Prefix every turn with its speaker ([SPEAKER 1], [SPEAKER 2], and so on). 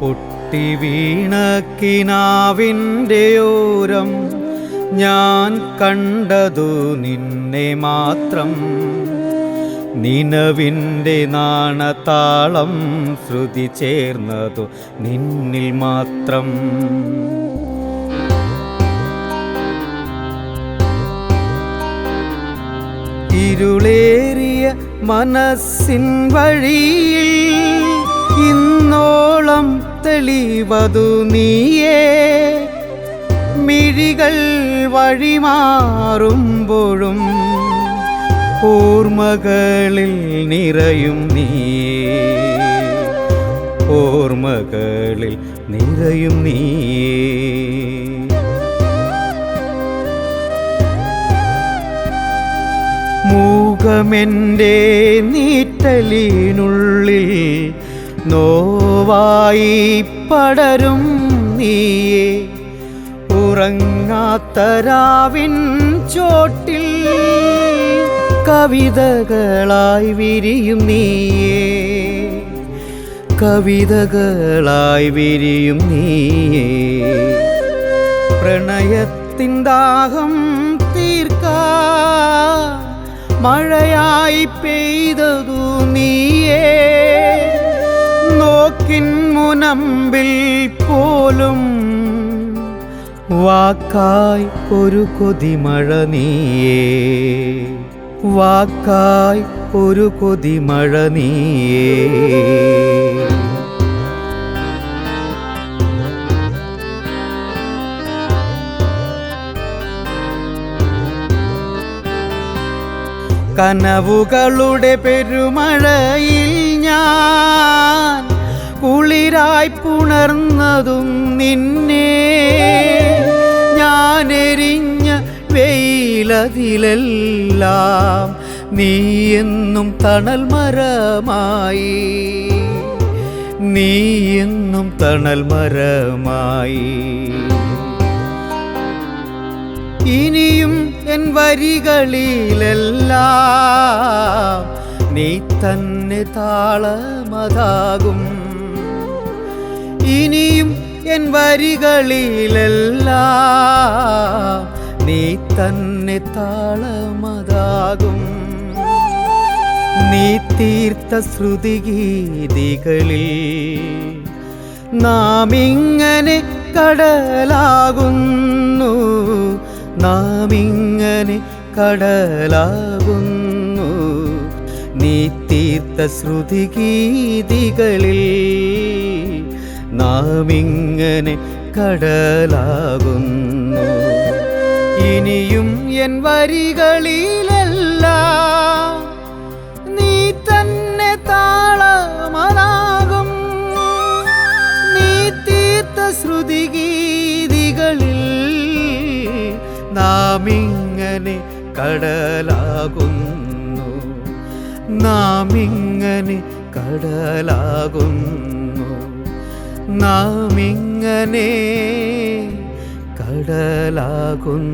[SPEAKER 1] പൊട്ടി വീണക്കിനാവിന്റെ ഓരം ഞാൻ കണ്ടതു നിന്നെ മാത്രം. നിനവിന്റെ നാണതാളം ശ്രുതി ചേർന്നതു നിന്നിൽ മാത്രം. ഇരുളേറിയ മനസ്സിൻ വഴിയിൽ തെളിവതു നീയേ. മിഴികൾ വഴിമാറുമ്പോഴും ഓർമ്മകളിൽ നിറയും നീയേ. ഓർമ്മകളിൽ നിറയും നീയേ. മൂകമെന്റെ നീറ്റലിനുള്ളിൽ നോവായി പടരും നീയേ. ഉറങ്ങാത്തരാവിൻ ചോട്ടിൽ കവിതകളായി വിരിയും നീയേ. കവിതകളായി വിരിയും നീയേ. പ്രണയത്തിൻ ദാഹം തീർക്കാ. മഴയായി പെയ്തതു നീയേ. നോക്കിൻ മുനമ്പിൽ പോലും വാക്കായി ഒരു കൊതിമഴ നീയേ. വാക്കായി ഒരു കൊതിമഴ നീയേ. കനവുകളുടെ പെരുമഴയിൽ ഞാൻ കുളിരായി പുണർന്നതും നിന്നെ. ഞാനെരിഞ്ഞ വെയിലതിലെല്ലാം നീ എന്നും തണൽ മരമായി. നീ എന്നും തണൽ മരമായി. ഇനിയും എൻ വരികളിലെല്ലാം നീ തന്നെ താളമതാകും. ഇനിയും എൻ വരികളിലെല്ലാം നീ തന്നെ താളമതാകും. നീ തീർത്ത ശ്രുതിഗീതികളിൽ നാം ഇങ്ങനെ കടലാകുന്നു. നാം ഇങ്ങനെ കടലാകുന്നു. നീ തീർത്ത ശ്രുതിഗീതികളിൽ നാം ഇങ്ങനെ കടലാകുന്നു. ഇനിയും എൻ വരികളിലെല്ലാം നീ തന്നെ താളമനാകും. നീ തീർത്ത ശ്രുതിഗീതികളിൽ നാം ഇങ്ങനെ കടലാകുന്നു. നാം ഇങ്ങനെ കടലാകുന്നു. നാം ഇങ്ങനെ കടലാകുന്നു.